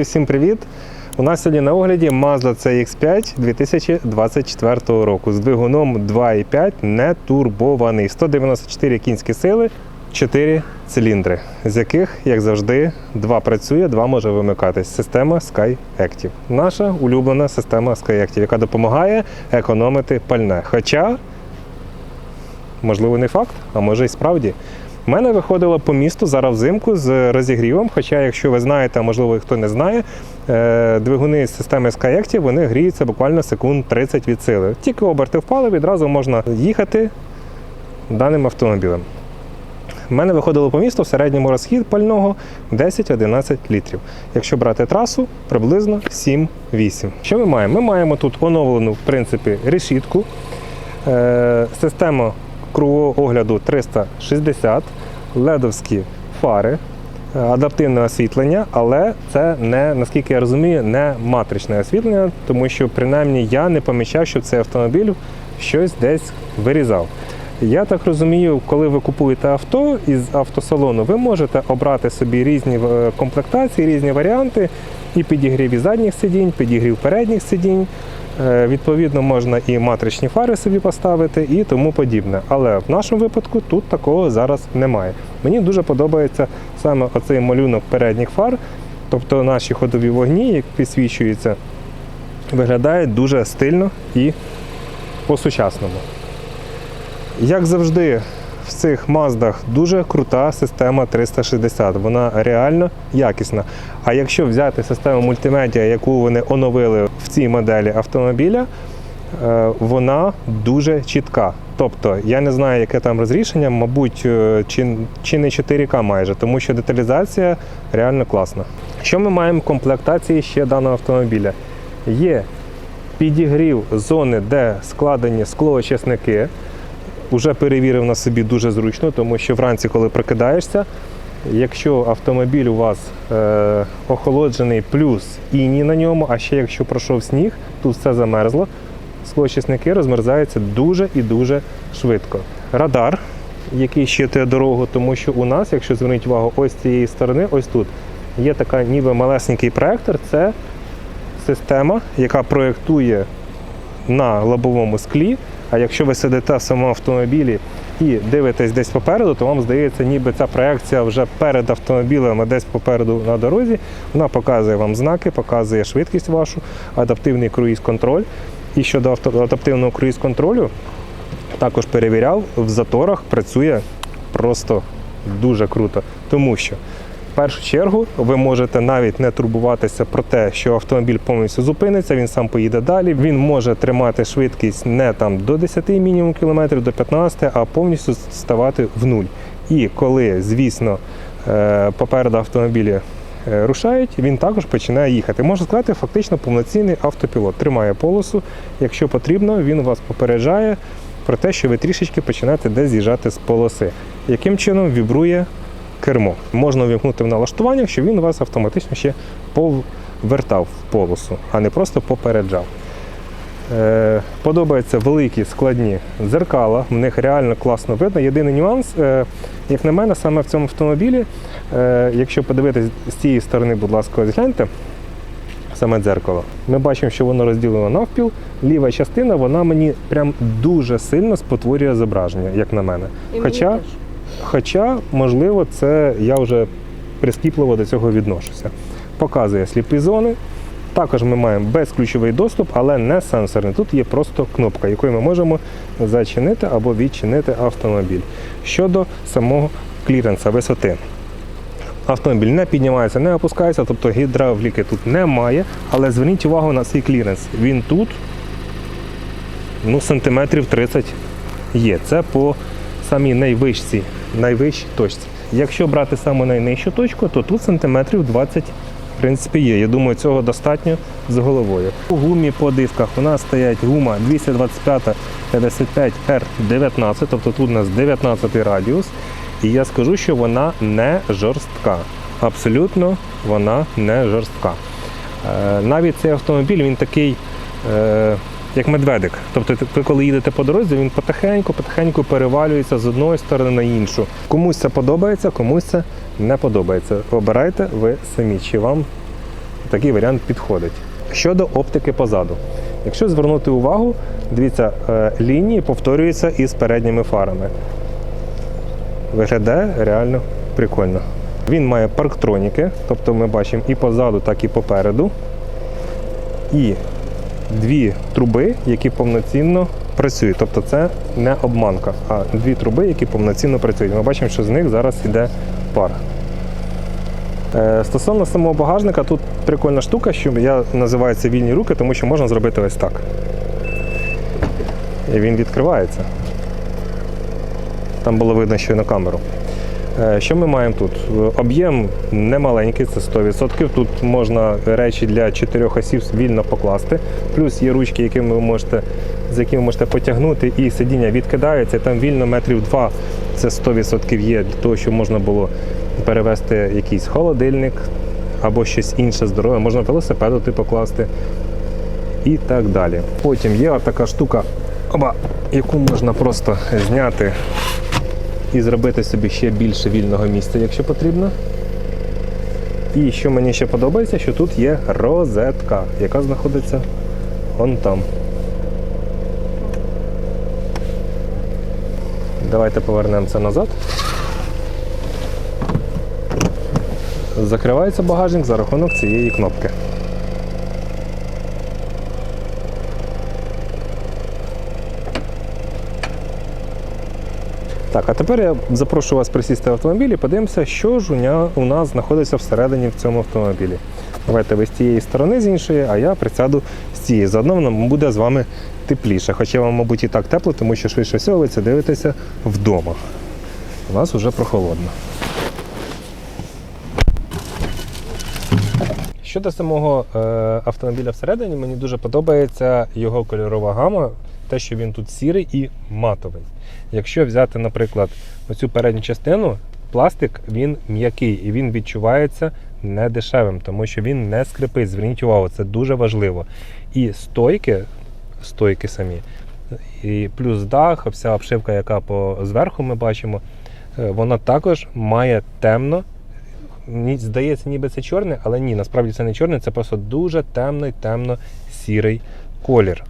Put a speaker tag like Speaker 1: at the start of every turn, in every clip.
Speaker 1: Друзі, всім привіт! У нас сьогодні на огляді Mazda CX5 2024 року з двигуном 2.5 не турбований. 194 кінські сили, 4 циліндри, з яких, як завжди, два працює, два може вимикатись. Система Sky Active. Наша улюблена система Sky Active, яка допомагає економити пальне. Хоча, можливо, не факт, а може і справді. У мене виходило по місту зараз взимку з розігрівом. Хоча, якщо ви знаєте, а можливо хто не знає, е, двигуни з системи Skyactiv, вони гріються буквально секунд 30 від сили. Тільки оберти впали, відразу можна їхати даним автомобілем. У мене виходило по місту в середньому розхід пального 10-11 літрів. Якщо брати трасу, приблизно 7-8. Що ми маємо? Ми маємо тут оновлену в принципі, решітку, е, систему кругового огляду 360, ледовські фари, е, адаптивне освітлення, але це не, наскільки я розумію, не матричне освітлення, тому що принаймні я не помічав, що цей автомобіль щось десь вирізав. Я так розумію, коли ви купуєте авто із автосалону, ви можете обрати собі різні е, комплектації, різні варіанти, і підігрів і задніх сидінь, підігрів передніх сидінь. Е, Відповідно, можна і матричні фари собі поставити і тому подібне. Але в нашому випадку тут такого зараз немає. Мені дуже подобається саме оцей малюнок передніх фар, тобто наші ходові вогні, як підсвічуються, виглядають дуже стильно і по-сучасному. Як завжди, в цих маздах дуже крута система 360. Вона реально якісна. А якщо взяти систему мультимедіа, яку вони оновили в цій моделі автомобіля, е, вона дуже чітка. Тобто, я не знаю, яке там розрішення, мабуть, е, чи, чи не 4К майже, тому що деталізація реально класна. Що ми маємо в комплектації ще даного автомобіля? Є підігрів зони, де складені склоочисники. Уже перевірив на собі дуже зручно, тому що вранці, коли прокидаєшся, якщо автомобіль у вас е, охолоджений плюс іній на ньому, а ще якщо пройшов сніг, тут все замерзло, склоочисники розмерзаються дуже і дуже швидко. Радар, який щитує дорогу, тому що у нас, якщо звернути увагу, ось з цієї сторони, ось тут є така ніби малесенький проектор, це система, яка проєктує на лобовому склі. А якщо ви сидите в самому автомобілі і дивитесь десь попереду, то вам здається, ніби ця проекція вже перед автомобілем, а десь попереду на дорозі. Вона показує вам знаки, показує швидкість вашу, адаптивний круїз-контроль. І щодо адаптивного круїз-контролю, також перевіряв, в заторах працює просто дуже круто. Тому що в першу чергу ви можете навіть не турбуватися про те, що автомобіль повністю зупиниться, він сам поїде далі. Він може тримати швидкість не там до 10 мінімум кілометрів, до 15, а повністю ставати в нуль. І коли, звісно, е, попереду автомобілі е, рушають, він також починає їхати. Можна сказати, фактично повноцінний автопілот. Тримає полосу. Якщо потрібно, він вас попереджає про те, що ви трішечки починаєте десь з'їжджати з полоси. Яким чином вібрує кермо? Можна увімкнути в налаштуваннях, щоб він вас автоматично ще повертав в полосу, а не просто попереджав. Е, Подобаються великі складні дзеркала, в них реально класно видно. Єдиний нюанс, е, як на мене, саме в цьому автомобілі, е, якщо подивитись з цієї сторони, будь ласка, ось гляньте, саме дзеркало. Ми бачимо, що воно розділено навпіл. Ліва частина, вона мені прям дуже сильно спотворює зображення, як на мене. Хоча. Хоча, можливо, це я вже прискіпливо до цього відношуся. Показує сліпі зони. Також ми маємо безключовий доступ, але не сенсорний. Тут є просто кнопка, якою ми можемо зачинити або відчинити автомобіль. Щодо самого кліренса висоти. Автомобіль не піднімається, не опускається, тобто гідравліки тут немає. Але зверніть увагу на цей кліренс. Він тут ну, сантиметрів 30 є. Це по самій найвищій, найвищій точці. Якщо брати саме найнижчу точку, то тут сантиметрів 20 в принципі є. Я думаю, цього достатньо з головою. У гумі по дисках у нас стоять гума 225 55 R19, тобто тут у нас 19 радіус. І я скажу, що вона не жорстка. Абсолютно вона не жорстка. Е, Навіть цей автомобіль він такий, е, як медведик. Тобто, ви коли їдете по дорозі, він потихеньку, потихеньку перевалюється з одної сторони на іншу. Комусь це подобається, комусь це не подобається. Обирайте ви самі, чи вам такий варіант підходить. Щодо оптики позаду. Якщо звернути увагу, дивіться, е, лінії повторюються із передніми фарами. Виглядає реально прикольно. Він має парктроніки, тобто ми бачимо і позаду, так і попереду. І дві труби, які повноцінно працюють. Тобто це не обманка, а дві труби, які повноцінно працюють. Ми бачимо, що з них зараз йде пар. Е, Стосовно самого багажника, тут прикольна штука, що я називаю це вільні руки, тому що можна зробити ось так. І він відкривається. Там було видно, що й на камеру. Е, Що ми маємо тут? Об'єм немаленький, це 100%. Тут можна речі для чотирьох осіб вільно покласти. Плюс є ручки, якими ви можете, з якими можете потягнути, і сидіння відкидається. Там вільно метрів два. Це 100% є для того, щоб можна було перевезти якийсь холодильник або щось інше здорове. Можна велосипед туди покласти і так далі. Потім є така штука, оба, яку можна просто зняти і зробити собі ще більше вільного місця, якщо потрібно. І що мені ще подобається, що тут є розетка, яка знаходиться вон там. Давайте повернемо це назад. Закривається багажник за рахунок цієї кнопки. Так, а тепер я запрошу вас присісти в автомобіль і подивимося, що ж у у нас знаходиться всередині в цьому автомобілі. Давайте ви з тієї сторони, з іншої, а я присяду з цієї. Заодно нам буде з вами тепліше. Хоча вам, мабуть, і так тепло, тому що швидше всього ви це дивитеся вдома. У нас вже прохолодно. Щодо самого е, автомобіля всередині, мені дуже подобається його кольорова гама, те, що він тут сірий і матовий. Якщо взяти, наприклад, оцю передню частину, пластик він м'який і він відчувається не дешевим, тому що він не скрипить. Зверніть увагу, це дуже важливо. І стойки, стойки самі, і плюс дах, вся обшивка, яка по зверху ми бачимо, е, вона також має темно. Здається, ніби це чорне, але ні, насправді це не чорне, це просто дуже темний, темно-сірий колір.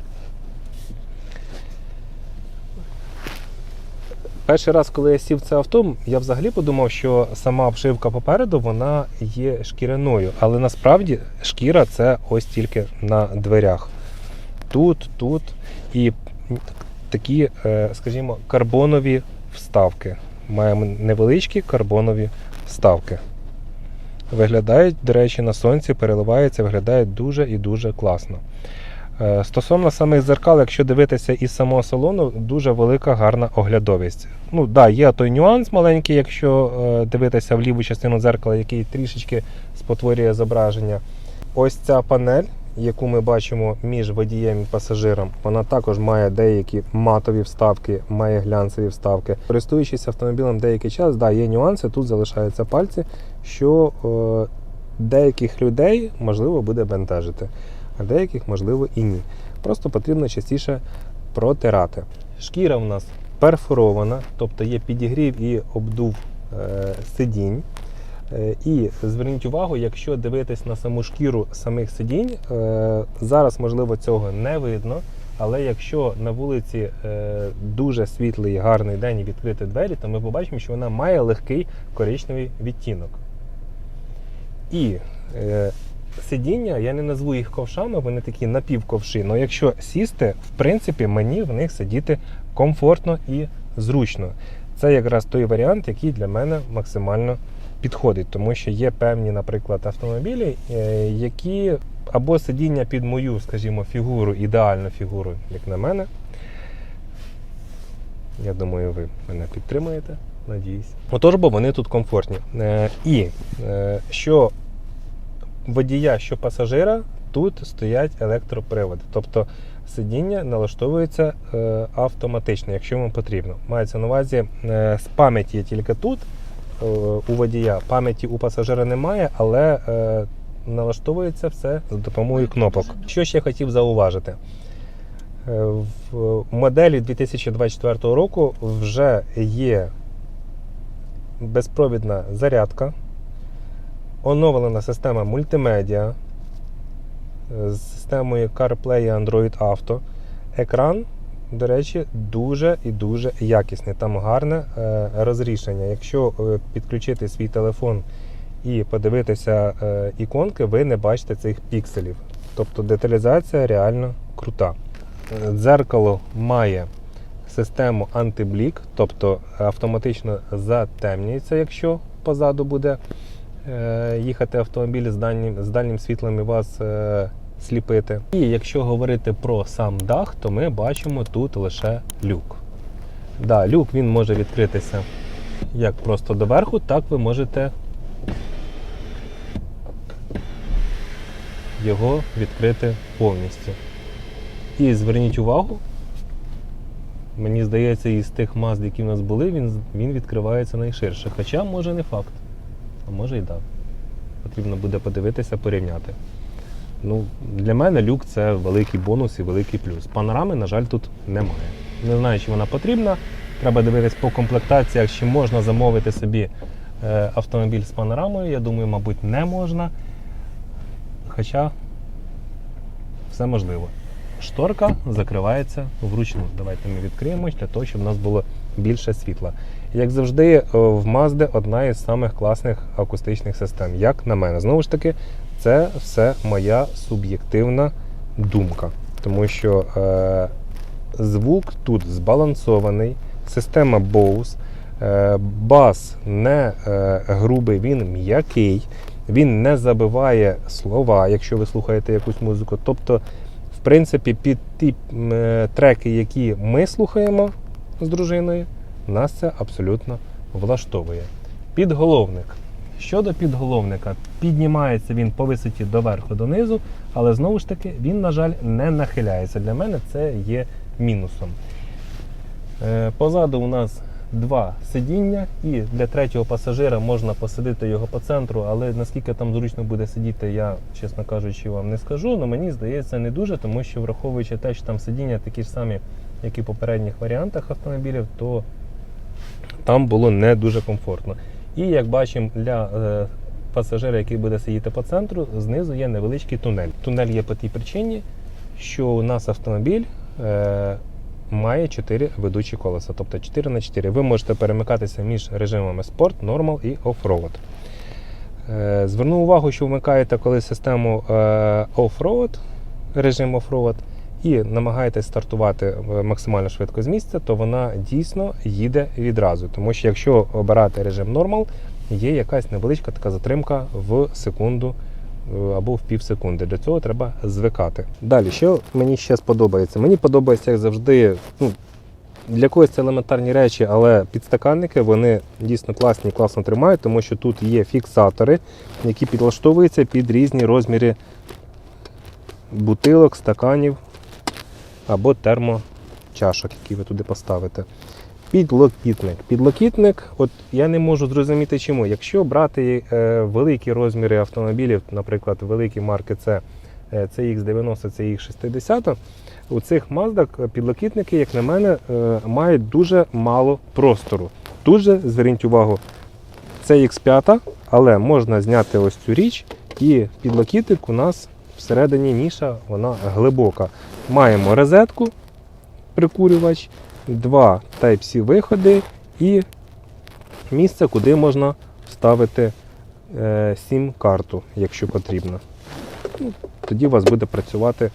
Speaker 1: Перший раз, коли я сів це авто, я взагалі подумав, що сама обшивка попереду вона є шкіряною, але насправді шкіра це ось тільки на дверях. Тут, тут і такі, е, скажімо, карбонові вставки. Маємо невеличкі карбонові вставки. Виглядають, до речі, на сонці, переливаються, виглядають дуже і дуже класно. Е, Стосовно самих зеркал, якщо дивитися із самого салону, дуже велика гарна оглядовість. Ну да, є той нюанс маленький, якщо е, дивитися в ліву частину дзеркала, який трішечки спотворює зображення. Ось ця панель, яку ми бачимо між водієм і пасажиром, вона також має деякі матові вставки, має глянцеві вставки. Користуючись автомобілем деякий час, да, є нюанси, тут залишаються пальці, що е, деяких людей можливо буде бентежити а деяких, можливо, і ні. Просто потрібно частіше протирати. Шкіра в нас перфорована, тобто є підігрів і обдув е, сидінь. Е, І зверніть увагу, якщо дивитись на саму шкіру самих сидінь, е, зараз, можливо, цього не видно. Але якщо на вулиці дуже світлий, гарний день і відкрити двері, то ми побачимо, що вона має легкий коричневий відтінок. І сидіння, я не назву їх ковшами, вони такі напівковши. Але якщо сісти, в принципі, мені в них сидіти комфортно і зручно. Це якраз той варіант, який для мене максимально підходить, тому що є певні, наприклад, автомобілі, е, які або сидіння під мою, скажімо, фігуру, ідеальну фігуру, як на мене. Я думаю, ви мене підтримуєте. Надіюсь. Отож, бо вони тут комфортні. Е, І е, що водія, що пасажира, тут стоять електроприводи. Тобто сидіння налаштовується е, автоматично, якщо вам потрібно. Мається на увазі, е, з пам'яті тільки тут е, у водія, пам'яті у пасажира немає, але налаштовується все за допомогою кнопок. Що ще хотів зауважити? В моделі 2024 року вже є безпровідна зарядка, оновлена система мультимедіа, е, з системою CarPlay і Android Auto. Екран, до речі, дуже і дуже якісний. Там гарне е, розрішення. Якщо е, підключити свій телефон і подивитися іконки, ви не бачите цих пікселів. Тобто деталізація реально крута. Дзеркало має систему антиблік, тобто автоматично затемнюється, якщо позаду буде їхати автомобіль з дальнім, з дальнім світлом і вас е, сліпити. І якщо говорити про сам дах, то ми бачимо тут лише люк. Да, люк він може відкритися як просто доверху, так ви можете його відкрити повністю. І зверніть увагу, мені здається, із тих мазд, які в нас були, він, він відкривається найширше. Хоча може не факт. А може і так. Потрібно буде подивитися, порівняти. Ну, для мене люк це великий бонус і великий плюс. Панорами, на жаль, тут немає. Не знаю, чи вона потрібна. Треба дивитись по комплектаціях, чи можна замовити собі е, автомобіль з панорамою. Я думаю, мабуть, не можна. Хоча все можливо. Шторка закривається вручну. Давайте ми відкриємо для того, щоб у нас було більше світла. Як завжди, е, в Mazda одна із самих класних акустичних систем, як на мене. Знову ж таки, це все моя суб'єктивна думка. Тому що е, звук тут збалансований, система Bose, е, бас не е, грубий, він м'який, він не забиває слова, якщо ви слухаєте якусь музику. Тобто, в принципі, під ті е, треки, які ми слухаємо з дружиною, нас це абсолютно влаштовує. Підголовник. Щодо підголовника, піднімається він по висоті доверху донизу, але знову ж таки він, на жаль, не нахиляється. Для мене це є мінусом. Е, Позаду у нас два сидіння, і для третього пасажира можна посадити його по центру, але наскільки там зручно буде сидіти, я, чесно кажучи, вам не скажу. Але мені здається, не дуже, тому що враховуючи те, що там сидіння такі ж самі, як і в попередніх варіантах автомобілів, то там було не дуже комфортно. І як бачимо, для е, пасажира, який буде сидіти по центру, знизу є невеличкий тунель. Тунель є по тій причині, що у нас автомобіль е, має 4 ведучі колеса, тобто 4 на 4. Ви можете перемикатися між режимами Sport, Normal і Off-Road. Е, зверну увагу, що вмикаєте коли систему е, Off-Road, режим Off-Road, і намагаєтесь стартувати максимально швидко з місця, то вона дійсно їде відразу. Тому що якщо обирати режим Normal, є якась невеличка така затримка в секунду е, або в пів секунди. Для цього треба звикати. Далі, що мені ще сподобається? Мені подобається, як завжди, ну, для когось це елементарні речі, але підстаканники вони дійсно класні класно тримають, тому що тут є фіксатори, які підлаштовуються під різні розміри бутилок, стаканів або термочашок, які ви туди поставите. Підлокітник. Підлокітник, от я не можу зрозуміти чому. Якщо брати е, великі розміри автомобілів, наприклад, великі марки це е, CX90, CX60, у цих Mazda підлокітники, як на мене, е, мають дуже мало простору. Тут же, зверніть увагу, це X5, але можна зняти ось цю річ, і підлокітник у нас всередині ніша, вона глибока. Маємо розетку, прикурювач, два Type-C виходи і місце, куди можна вставити е, SIM-карту, якщо потрібно. Ну, тоді у вас буде працювати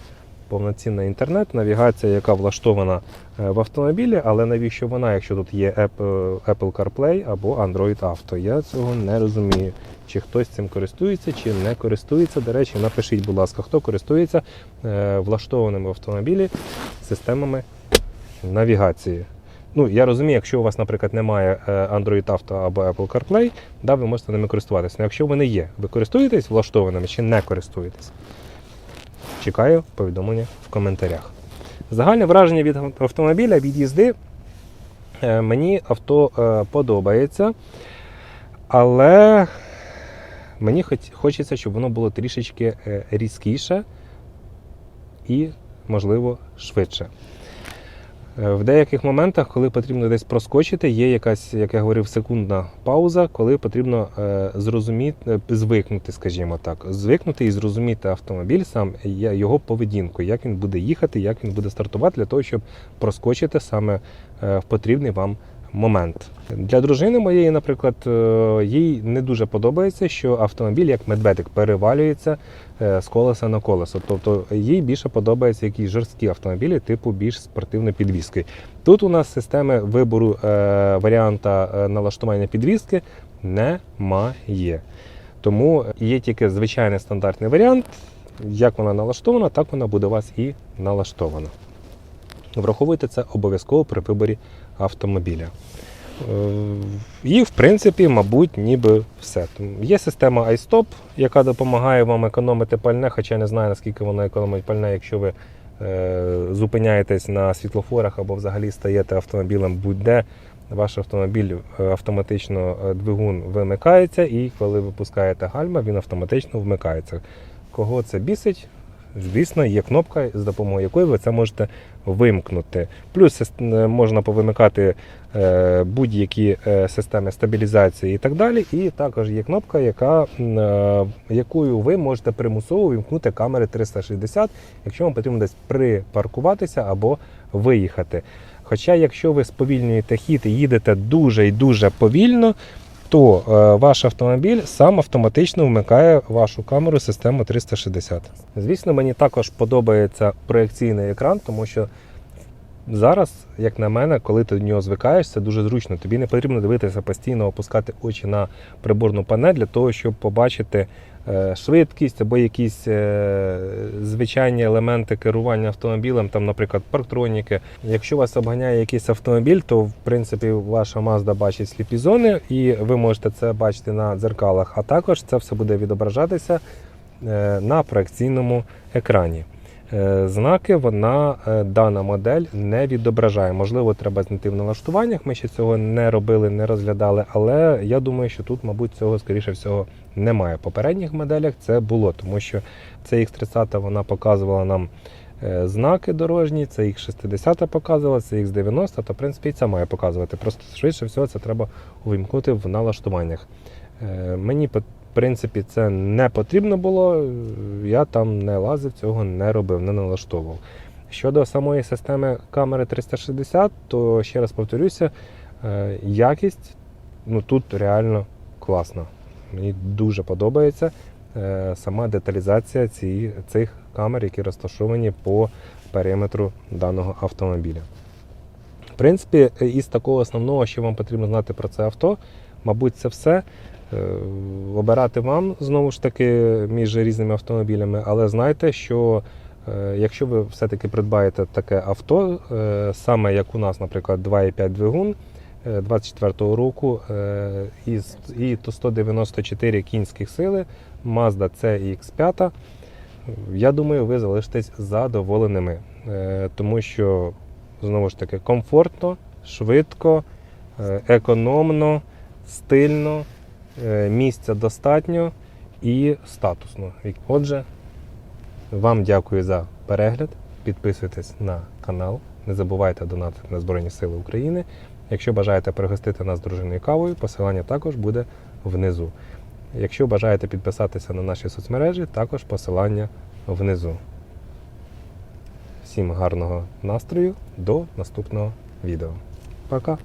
Speaker 1: повноцінний інтернет, навігація, яка влаштована е, в автомобілі, але навіщо вона, якщо тут є Apple Apple CarPlay або Android Auto? Я цього не розумію. Чи хтось цим користується, чи не користується. До речі, напишіть, будь ласка, хто користується е, влаштованими в автомобілі системами навігації. Ну, я розумію, якщо у вас, наприклад, немає е, Android Auto або Apple CarPlay, да, ви можете ними користуватися. Але якщо вони є, ви користуєтесь влаштованими чи не користуєтесь? Чекаю повідомлення в коментарях. Загальне враження від автомобіля, від їзди. Е, Мені авто е, подобається, але мені хочеться, щоб воно було трішечки е, різкіше і, можливо, швидше. Е, В деяких моментах, коли потрібно десь проскочити, є якась, як я говорив, секундна пауза, коли потрібно е, зрозуміти, е, звикнути, скажімо так, звикнути і зрозуміти автомобіль сам його поведінку, як він буде їхати, як він буде стартувати, для того, щоб проскочити саме в потрібний вам момент. Для дружини моєї, наприклад, е, їй не дуже подобається, що автомобіль як медведик перевалюється е, з колеса на колесо. Тобто їй більше подобаються якісь жорсткі автомобілі, типу більш спортивної підвіски. Тут у нас системи вибору е, варіанта налаштування підвіски немає. Тому є тільки звичайний стандартний варіант. Як вона налаштована, так вона буде у вас і налаштована. Враховуйте це обов'язково при виборі автомобіля. Е, І, в принципі, мабуть, ніби все. Є система iStop, яка допомагає вам економити пальне, хоча я не знаю, наскільки вона економить пальне, якщо ви е, зупиняєтесь на світлофорах або взагалі стаєте автомобілем будь-де. Ваш автомобіль е, автоматично двигун вимикається, і коли ви пускаєте гальма, він автоматично вмикається. Кого це бісить? Звісно, є кнопка, з допомогою якої ви це можете вимкнути. Плюс е, можна повимикати е, будь-які е, системи стабілізації і так далі. І також є кнопка, яка, якою ви можете примусово вимкнути камери 360, якщо вам потрібно десь припаркуватися або виїхати. Хоча, якщо ви сповільнюєте хід і їдете дуже і дуже повільно, то е, ваш автомобіль сам автоматично вмикає вашу камеру систему 360. Звісно, мені також подобається проекційний екран, тому що зараз, як на мене, коли ти до нього звикаєш, це дуже зручно. Тобі не потрібно дивитися постійно, опускати очі на приборну панель для того, щоб побачити е, швидкість або якісь е, звичайні елементи керування автомобілем, там, наприклад, парктроніки. Якщо вас обганяє якийсь автомобіль, то в принципі ваша Mazda бачить сліпі зони, і ви можете це бачити на дзеркалах. А також це все буде відображатися е, на проекційному екрані. Е, Знаки вона е, дана модель не відображає. Можливо, треба знайти в налаштуваннях. Ми ще цього не робили, не розглядали, але я думаю, що тут, мабуть, цього скоріше всього немає. В попередніх моделях це було, тому що це X30 вона показувала нам е, знаки дорожні, це X60 показувала, це X90, то в принципі і це має показувати. Просто швидше всього це треба увімкнути в налаштуваннях. Мені принципі, це не потрібно було. Я там не лазив, цього не робив, не налаштовував. Щодо самої системи камери 360, то ще раз повторюся, е, якість ну, тут реально класна. Мені дуже подобається е, сама деталізація ці, цих камер, які розташовані по периметру даного автомобіля. В принципі, із такого основного, що вам потрібно знати про це авто, мабуть, це все. Е, Обирати вам знову ж таки між різними автомобілями, але знайте, що е, якщо ви все-таки придбаєте таке авто, е, саме як у нас, наприклад, 2,5 двигун 24-го року і 194 кінських сили, Mazda CX5, я думаю, ви залишитесь задоволеними, тому що знову ж таки комфортно, швидко, економно, стильно, місця достатньо і статусно. Отже, вам дякую за перегляд. Підписуйтесь на канал. Не забувайте донатити на Збройні Сили України. Якщо бажаєте пригостити нас дружиною кавою, посилання також буде внизу. Якщо бажаєте підписатися на наші соцмережі, також посилання внизу. Всім гарного настрою, до наступного відео. Пока!